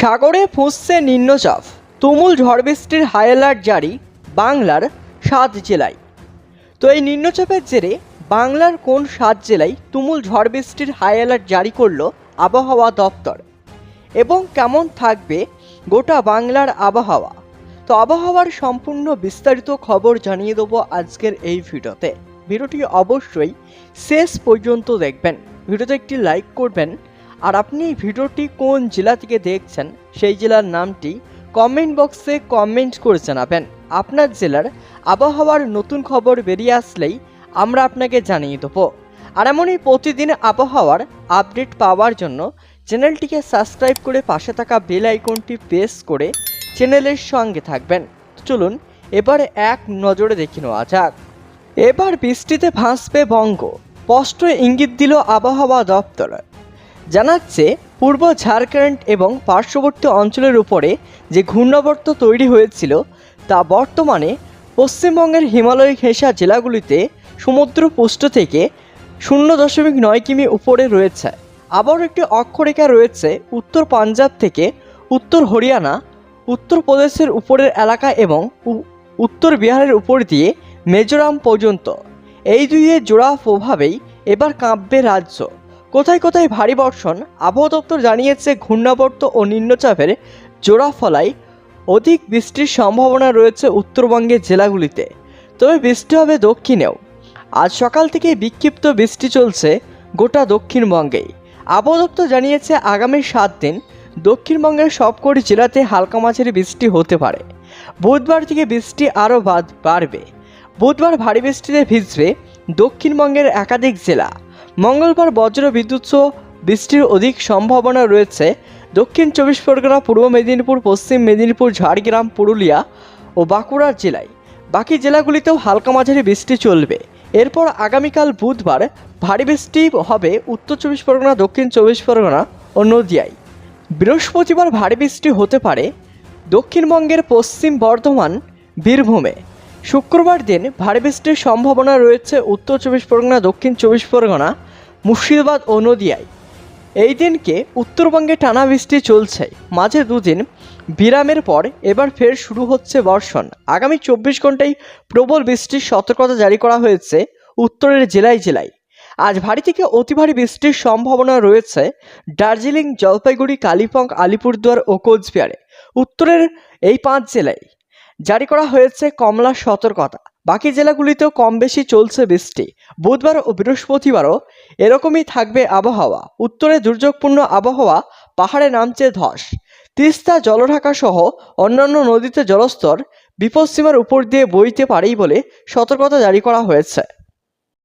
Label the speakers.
Speaker 1: সাগরে ফুঁসছে নিম্নচাপ। তুমুল ঝড় বৃষ্টির হাই অ্যালার্ট জারি বাংলার সাত জেলায়। তো এই নিম্নচাপের জেরে বাংলার কোন সাত জেলায় তুমুল ঝড় বৃষ্টির হাই অ্যালার্ট জারি করল আবহাওয়া দপ্তর? এবং কেমন থাকবে গোটা বাংলার আবহাওয়া? তো আবহাওয়ার সম্পূর্ণ বিস্তারিত খবর জানিয়ে দেবো আজকের এই ভিডিওতে। ভিডিওটি অবশ্যই শেষ পর্যন্ত দেখবেন। ভিডিওতে একটি লাইক করবেন আর আপনি ভিডিওটি কোন জেলা থেকে দেখছেন, সেই জেলার নামটি কমেন্ট বক্সে কমেন্ট করে জানাবেন। আপনার জেলার আবহাওয়ার নতুন খবর বেরিয়ে আসলেই আমরা আপনাকে জানিয়ে দেবো। আর এমনই প্রতিদিন আবহাওয়ার আপডেট পাওয়ার জন্য চ্যানেলটিকে সাবস্ক্রাইব করে পাশে থাকা বেল আইকনটি প্রেস করে চ্যানেলের সঙ্গে থাকবেন। চলুন, এবার এক নজরে দেখে নেওয়া যাক। এবার বৃষ্টিতে ভাসবে বঙ্গ। স্পষ্ট ইঙ্গিত দিল আবহাওয়া দপ্তর। জানাচ্ছে পূর্ব ঝাড়খণ্ড এবং পার্শ্ববর্তী অঞ্চলের উপরে যে ঘূর্ণাবর্ত তৈরি হয়েছিল, তা বর্তমানে পশ্চিমবঙ্গের হিমালয় ঘেঁষা জেলাগুলিতে সমুদ্রপৃষ্ঠ থেকে শূন্য দশমিক নয় কিমি উপরে রয়েছে। আবার একটি অক্ষরেখা রয়েছে, উত্তর পাঞ্জাব থেকে উত্তর হরিয়ানা উত্তরপ্রদেশের উপরের এলাকা এবং উত্তর বিহারের উপর দিয়ে মিজোরাম পর্যন্ত। এই দুইয়ের জোড়া প্রভাবেই এবার কাঁপবে রাজ্য। কোথায় কোথায় ভারী বর্ষণ, আবহাওয়া দপ্তর জানিয়েছে ঘূর্ণাবর্ত ও নিম্নচাপের জোড়া ফলায় অধিক বৃষ্টির সম্ভাবনা রয়েছে উত্তরবঙ্গের জেলাগুলিতে। তবে বৃষ্টি হবে দক্ষিণেও। আজ সকাল থেকে বিক্ষিপ্ত বৃষ্টি চলছে গোটা দক্ষিণবঙ্গেই আবহাওয়া দপ্তর জানিয়েছে আগামী সাত দিন দক্ষিণবঙ্গের সবকটি জেলাতে হালকা মাঝারি বৃষ্টি হতে পারে। বুধবার থেকে বৃষ্টি আরও বাড়বে। বুধবার ভারী বৃষ্টিতে ভিজবে দক্ষিণবঙ্গের একাধিক জেলা। মঙ্গলবার বজ্র বিদ্যুৎ বৃষ্টির অধিক সম্ভাবনা রয়েছে। দক্ষিণ চব্বিশ পরগনা, পূর্ব মেদিনীপুর, পশ্চিম মেদিনীপুর, ঝাড়গ্রাম, পুরুলিয়া ও বাঁকুড়া জেলায়। বাকি জেলাগুলিতেও হালকা মাঝারি বৃষ্টি চলবে। এরপর আগামীকাল বুধবার ভারী বৃষ্টি হবে উত্তর চব্বিশ পরগনা, দক্ষিণ চব্বিশ পরগনা ও নদিয়ায়। বৃহস্পতিবার ভারী বৃষ্টি হতে পারে দক্ষিণবঙ্গের পশ্চিম বর্ধমান, বীরভূমে। শুক্রবার দিন ভারী বৃষ্টির সম্ভাবনা রয়েছে উত্তর চব্বিশ পরগনা, দক্ষিণ চব্বিশ পরগনা, মুর্শিদাবাদ ও নদিয়ায়। এই দিনকে উত্তরবঙ্গে টানা বৃষ্টি চলছে। মাঝে দুদিন বিরামের পর এবার ফের শুরু হচ্ছে বর্ষণ। আগামী চব্বিশ ঘন্টায় প্রবল বৃষ্টির সতর্কতা জারি করা হয়েছে উত্তরের জেলায় জেলায়। আজ ভারী থেকে অতি ভারী বৃষ্টির সম্ভাবনা রয়েছে দার্জিলিং, জলপাইগুড়ি, কালিম্পং, আলিপুরদুয়ার ও কোচবিহারে। উত্তরের এই পাঁচ জেলায় জারি করা হয়েছে কমলা সতর্কতা। বাকি জেলাগুলিতেও কম বেশি চলছে বৃষ্টি। বুধবার ও বৃহস্পতিবারও এরকমই থাকবে আবহাওয়া। উত্তরে দুর্যোগপূর্ণ আবহাওয়া, পাহাড়ে নামছে ধস। তিস্তা, জলঢাকা সহ অন্যান্য নদীতে জলস্তর বিপদসীমার উপর দিয়ে বইতে পারেই বলে সতর্কতা জারি করা হয়েছে।